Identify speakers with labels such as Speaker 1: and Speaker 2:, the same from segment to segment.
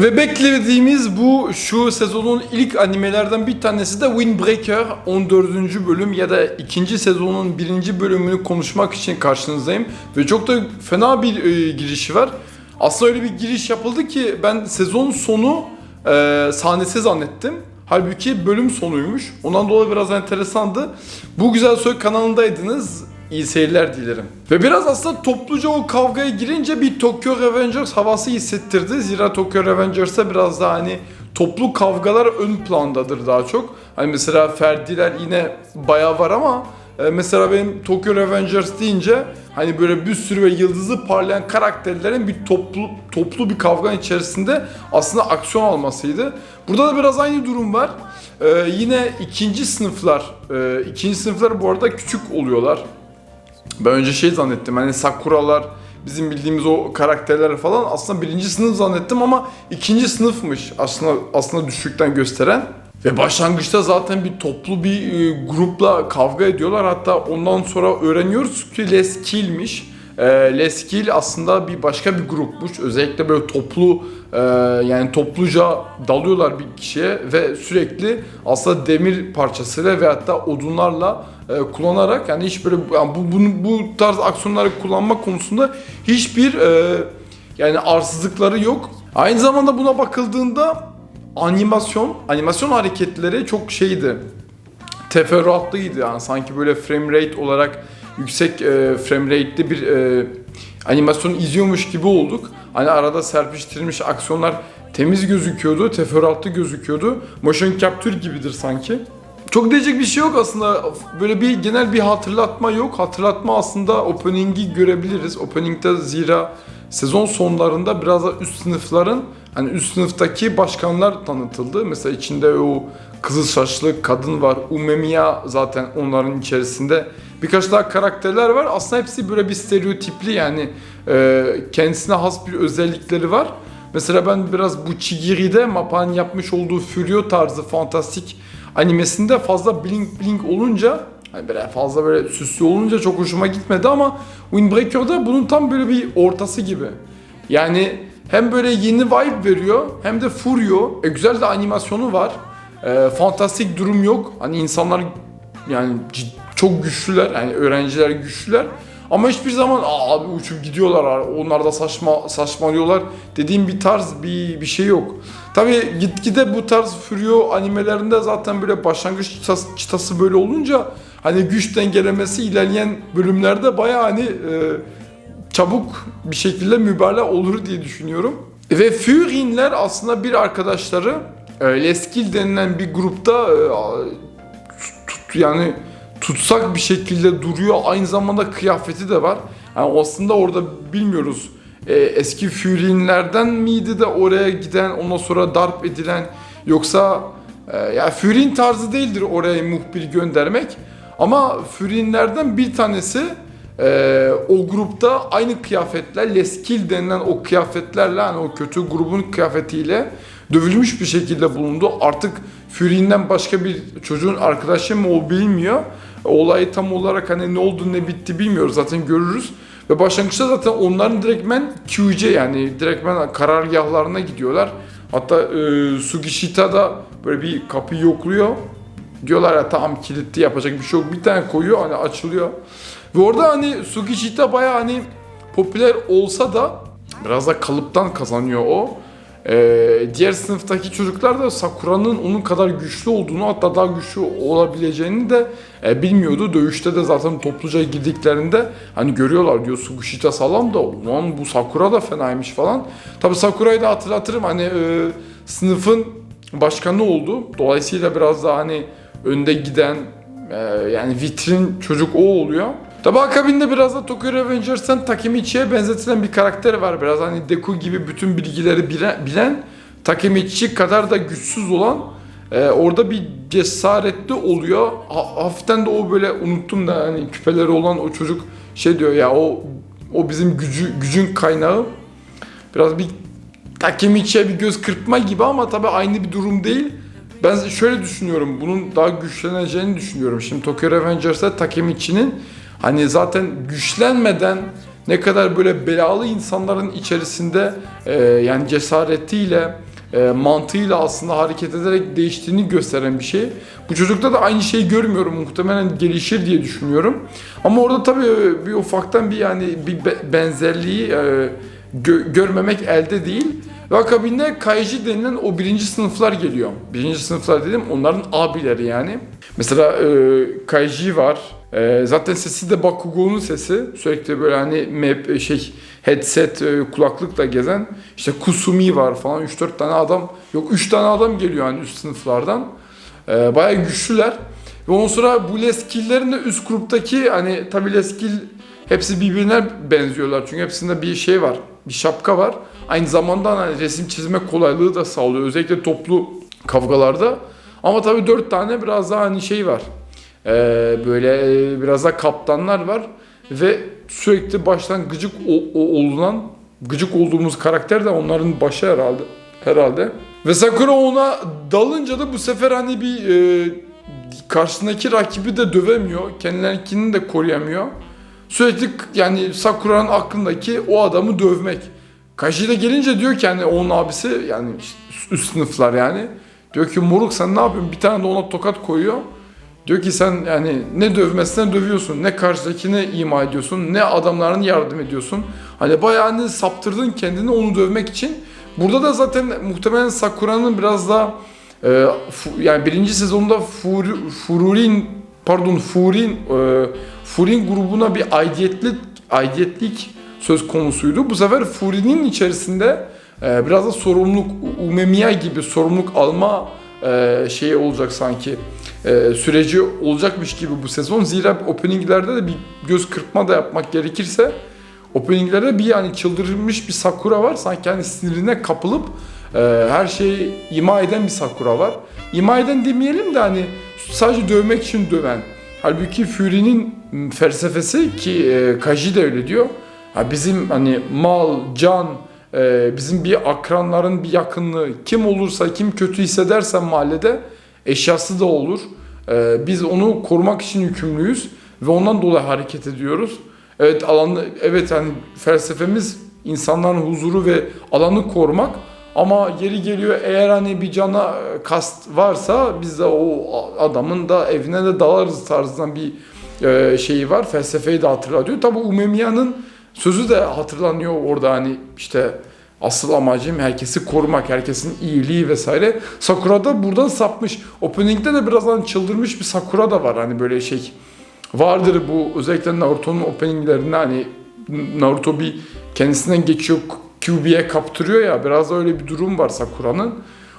Speaker 1: Ve beklediğimiz bu şu sezonun ilk animelerden bir tanesi de Windbreaker 14. bölüm ya da ikinci sezonun birinci bölümünü konuşmak için karşınızdayım. Ve çok da fena bir e, girişi var. Aslında öyle bir giriş yapıldı ki ben sezon sonu e, sahnesi zannettim. Halbuki bölüm sonuymuş. Ondan dolayı biraz enteresandı. Bu Güzel Soy kanalındaydınız. İyi seyirler dilerim. Ve biraz aslında topluca o kavgaya girince bir Tokyo Revengers havası hissettirdi. Zira Tokyo Revengers'ta biraz daha hani toplu kavgalar ön plandadır daha çok. Hani mesela Ferdiler yine bayağı var ama e, mesela benim Tokyo Revengers deyince hani böyle bir sürü ve yıldızı parlayan karakterlerin bir toplu toplu bir kavganın içerisinde aslında aksiyon almasıydı. Burada da biraz aynı durum var. E, yine ikinci sınıflar, e, ikinci sınıflar bu arada küçük oluyorlar. Ben önce şey zannettim hani Sakura'lar bizim bildiğimiz o karakterler falan aslında birinci sınıf zannettim ama ikinci sınıfmış aslında aslında düşükten gösteren. Ve başlangıçta zaten bir toplu bir e, grupla kavga ediyorlar. Hatta ondan sonra öğreniyoruz ki Les Kill'miş. E, Les Kill aslında bir başka bir grupmuş. Özellikle böyle toplu e, yani topluca dalıyorlar bir kişiye ve sürekli aslında demir parçasıyla ve hatta odunlarla e, kullanarak yani hiç böyle yani bu, bunu, bu tarz aksiyonları kullanma konusunda hiçbir e, yani arsızlıkları yok. Aynı zamanda buna bakıldığında animasyon, animasyon hareketleri çok şeydi. Teferruatlıydı yani sanki böyle frame rate olarak yüksek e, frame rate'li bir e, animasyon izliyormuş gibi olduk. Hani arada serpiştirilmiş aksiyonlar temiz gözüküyordu, teferruatlı gözüküyordu. Motion capture gibidir sanki. Çok diyecek bir şey yok aslında. Böyle bir genel bir hatırlatma yok. Hatırlatma aslında opening'i görebiliriz. Opening'de zira sezon sonlarında biraz da üst sınıfların hani üst sınıftaki başkanlar tanıtıldı. Mesela içinde o kızıl saçlı kadın var. Umemiya zaten onların içerisinde. Birkaç daha karakterler var. Aslında hepsi böyle bir stereotipli yani e, kendisine has bir özellikleri var. Mesela ben biraz bu Chigiri'de Mapa'nın yapmış olduğu Furio tarzı fantastik animesinde fazla blink blink olunca hani böyle fazla böyle süslü olunca çok hoşuma gitmedi ama Windbreaker'da bunun tam böyle bir ortası gibi. Yani hem böyle yeni vibe veriyor hem de Furio. E, güzel de animasyonu var. E, fantastik durum yok. Hani insanlar yani cid- çok güçlüler. Yani öğrenciler güçlüler. Ama hiçbir zaman abi uçup gidiyorlar. Onlar da saçma saçmalıyorlar dediğim bir tarz bir bir şey yok. Tabii gitgide bu tarz Furio animelerinde zaten böyle başlangıç çıtası, çıtası böyle olunca hani güç dengelemesi ilerleyen bölümlerde bayağı hani e, çabuk bir şekilde mübalağa olur diye düşünüyorum. Ve Furinler aslında bir arkadaşları e, Leskil denilen bir grupta e, tut, yani tutsak bir şekilde duruyor. Aynı zamanda kıyafeti de var. Yani aslında orada bilmiyoruz. E, eski Furinlerden miydi de oraya giden ondan sonra darp edilen yoksa e, ya Furin tarzı değildir oraya muhbir göndermek. Ama Furinlerden bir tanesi ee, o grupta aynı kıyafetler, Leskil denilen o kıyafetlerle, hani o kötü grubun kıyafetiyle dövülmüş bir şekilde bulundu. Artık Fury'nden başka bir çocuğun arkadaşı mı o bilmiyor. Olayı tam olarak hani ne oldu ne bitti bilmiyoruz zaten görürüz. Ve başlangıçta zaten onların direktmen QC yani direktmen karargahlarına gidiyorlar. Hatta e, Sugishita da böyle bir kapıyı yokluyor. Diyorlar ya tamam kilitli yapacak bir şey yok. Bir tane koyuyor hani açılıyor. Ve orada hani Sugishita baya hani popüler olsa da biraz da kalıptan kazanıyor o. Ee, diğer sınıftaki çocuklar da Sakura'nın onun kadar güçlü olduğunu hatta daha güçlü olabileceğini de e, bilmiyordu. Dövüşte de zaten topluca girdiklerinde hani görüyorlar diyor Sugishita salam da ulan bu Sakura da fenaymış falan. Tabi Sakura'yı da hatırlatırım hani e, sınıfın başkanı oldu. Dolayısıyla biraz daha hani önde giden e, yani vitrin çocuk o oluyor. Tabi akabinde biraz da Tokyo Revengers'tan Takemichi'ye benzetilen bir karakter var. Biraz hani Deku gibi bütün bilgileri bilen, Takemichi kadar da güçsüz olan e, orada bir cesaretli oluyor. Ha, hafiften de o böyle unuttum da hani küpeleri olan o çocuk şey diyor ya o o bizim gücü, gücün kaynağı. Biraz bir Takemichi'ye bir göz kırpma gibi ama tabi aynı bir durum değil. Ben şöyle düşünüyorum. Bunun daha güçleneceğini düşünüyorum. Şimdi Tokyo Revengers'ta Takemichi'nin hani zaten güçlenmeden ne kadar böyle belalı insanların içerisinde e, yani cesaretiyle e, mantığıyla aslında hareket ederek değiştiğini gösteren bir şey. Bu çocukta da aynı şeyi görmüyorum. Muhtemelen gelişir diye düşünüyorum. Ama orada tabii bir ufaktan bir yani bir be- benzerliği e, gö- görmemek elde değil. Ve akabinde Kaiji denilen o birinci sınıflar geliyor. Birinci sınıflar dedim onların abileri yani. Mesela e, Kaiji var. E, zaten sesi de Bakugo'nun sesi. Sürekli böyle hani map, şey headset, e, kulaklıkla gezen. İşte Kusumi var falan 3-4 tane adam. Yok 3 tane adam geliyor yani üst sınıflardan. E, bayağı güçlüler. Ve ondan sonra bu leskillerin de üst gruptaki hani tabi leskil hepsi birbirine benziyorlar. Çünkü hepsinde bir şey var. Bir şapka var. Aynı zamanda hani resim çizme kolaylığı da sağlıyor. Özellikle toplu kavgalarda. Ama tabii dört tane biraz daha hani şey var. Ee, böyle biraz daha kaptanlar var. Ve sürekli baştan gıcık o- o- olunan, gıcık olduğumuz karakter de onların başı herhalde. Herhalde. Ve Sakura ona dalınca da bu sefer hani bir e, karşısındaki rakibi de dövemiyor. Kendilerinkini de koruyamıyor. Sürekli yani Sakura'nın aklındaki o adamı dövmek. Kaji de gelince diyor ki hani onun abisi yani üst sınıflar yani. Diyor ki moruk sen ne yapıyorsun? Bir tane de ona tokat koyuyor. Diyor ki sen yani ne dövmesine dövüyorsun, ne karşıdakine ima ediyorsun, ne adamlarına yardım ediyorsun. Hani bayağı hani saptırdın kendini onu dövmek için. Burada da zaten muhtemelen Sakura'nın biraz daha e, yani birinci sezonda Fur, Fururin pardon Furin e, Furin grubuna bir aidiyetlik aidiyetlik söz konusuydu. Bu sefer Furin'in içerisinde e, biraz da sorumluluk Umemiya gibi sorumluluk alma e, şeyi olacak sanki e, süreci olacakmış gibi bu sezon. Zira openinglerde de bir göz kırpma da yapmak gerekirse openinglerde bir yani çıldırmış bir Sakura var. Sanki hani sinirine kapılıp e, her şeyi ima eden bir Sakura var. İma eden demeyelim de hani sadece dövmek için döven. Halbuki Fury'nin felsefesi ki Kaji de öyle diyor. Ha bizim hani mal, can, e, bizim bir akranların bir yakınlığı kim olursa kim kötü hissederse mahallede eşyası da olur. E, biz onu korumak için yükümlüyüz ve ondan dolayı hareket ediyoruz. Evet alanı evet hani felsefemiz insanların huzuru ve alanı korumak ama yeri geliyor eğer hani bir cana e, kast varsa biz de o adamın da evine de dalarız tarzından bir e, şeyi var. Felsefeyi de hatırlatıyor. Tabi Umemiya'nın sözü de hatırlanıyor orada hani işte asıl amacım herkesi korumak, herkesin iyiliği vesaire. Sakura da buradan sapmış. Opening'de de birazdan çıldırmış bir Sakura da var hani böyle şey vardır bu özellikle Naruto'nun openinglerinde hani Naruto bir kendisinden geçiyor QB'ye kaptırıyor ya biraz da öyle bir durum var Sakura'nın.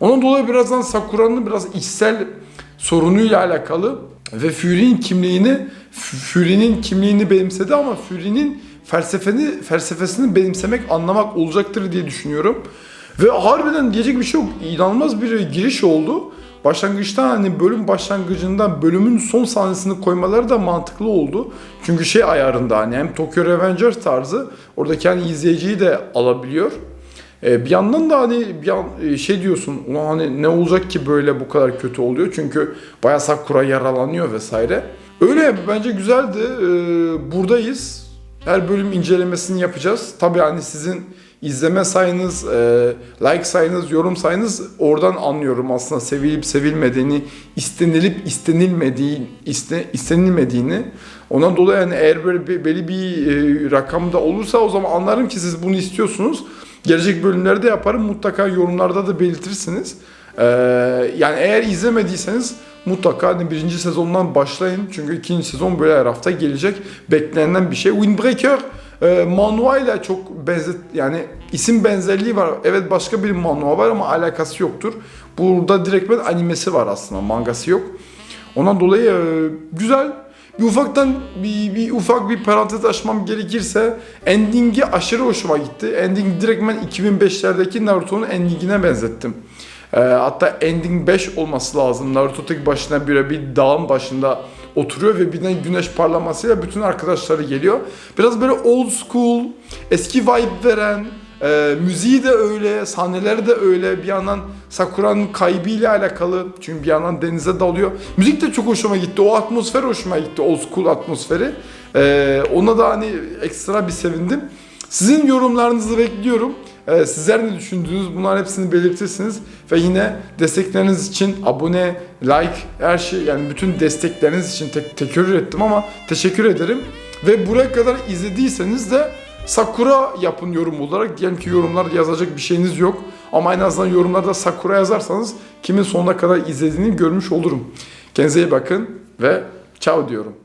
Speaker 1: Onun dolayı birazdan Sakura'nın biraz içsel sorunuyla alakalı ve Fury'nin kimliğini Fury'nin kimliğini benimsedi ama Fury'nin felsefeni felsefesini benimsemek, anlamak olacaktır diye düşünüyorum. Ve harbiden diyecek bir şey yok. İnanılmaz bir giriş oldu. Başlangıçta hani bölüm başlangıcında bölümün son sahnesini koymaları da mantıklı oldu. Çünkü şey ayarında hani hem Tokyo Revengers tarzı oradaki hani izleyiciyi de alabiliyor. Ee, bir yandan da hani bir an, e, şey diyorsun ulan hani ne olacak ki böyle bu kadar kötü oluyor çünkü bayağı Sakura yaralanıyor vesaire. Öyle bence güzeldi. Ee, buradayız. Her bölüm incelemesini yapacağız. Tabii hani sizin izleme sayınız, e, like sayınız, yorum sayınız oradan anlıyorum aslında sevilip sevilmediğini, istenilip istenilmediğini, iste, istenilmediğini. Ondan dolayı yani eğer böyle bir, belli bir e, rakamda olursa o zaman anlarım ki siz bunu istiyorsunuz. Gelecek bölümlerde yaparım. Mutlaka yorumlarda da belirtirsiniz. Ee, yani eğer izlemediyseniz mutlaka hani birinci sezondan başlayın. Çünkü ikinci sezon böyle her hafta gelecek. Beklenenden bir şey. Windbreaker e, manhwa ile çok benzet yani isim benzerliği var. Evet başka bir manhwa var ama alakası yoktur. Burada direktmen animesi var aslında. Mangası yok. Ondan dolayı e, güzel. Bir ufaktan bir, bir ufak bir parantez açmam gerekirse endingi aşırı hoşuma gitti. Ending direktmen 2005'lerdeki Naruto'nun endingine benzettim. Ee, hatta ending 5 olması lazım. Naruto tek başına bir, bir dağın başında oturuyor ve birden güneş parlamasıyla bütün arkadaşları geliyor. Biraz böyle old school, eski vibe veren, e, müziği de öyle, sahneleri de öyle. Bir yandan Sakura'nın kaybıyla alakalı. Çünkü bir yandan denize dalıyor. Müzik de çok hoşuma gitti. O atmosfer hoşuma gitti. Old school atmosferi. E, ona da hani ekstra bir sevindim. Sizin yorumlarınızı bekliyorum. Ee, sizler ne düşündüğünüz bunlar hepsini belirtirsiniz. Ve yine destekleriniz için abone, like, her şey yani bütün destekleriniz için tek teşekkür ettim ama teşekkür ederim. Ve buraya kadar izlediyseniz de Sakura yapın yorum olarak. Diyelim ki yorumlar yazacak bir şeyiniz yok. Ama en azından yorumlarda Sakura yazarsanız kimin sonuna kadar izlediğini görmüş olurum. Kendinize iyi bakın ve ciao diyorum.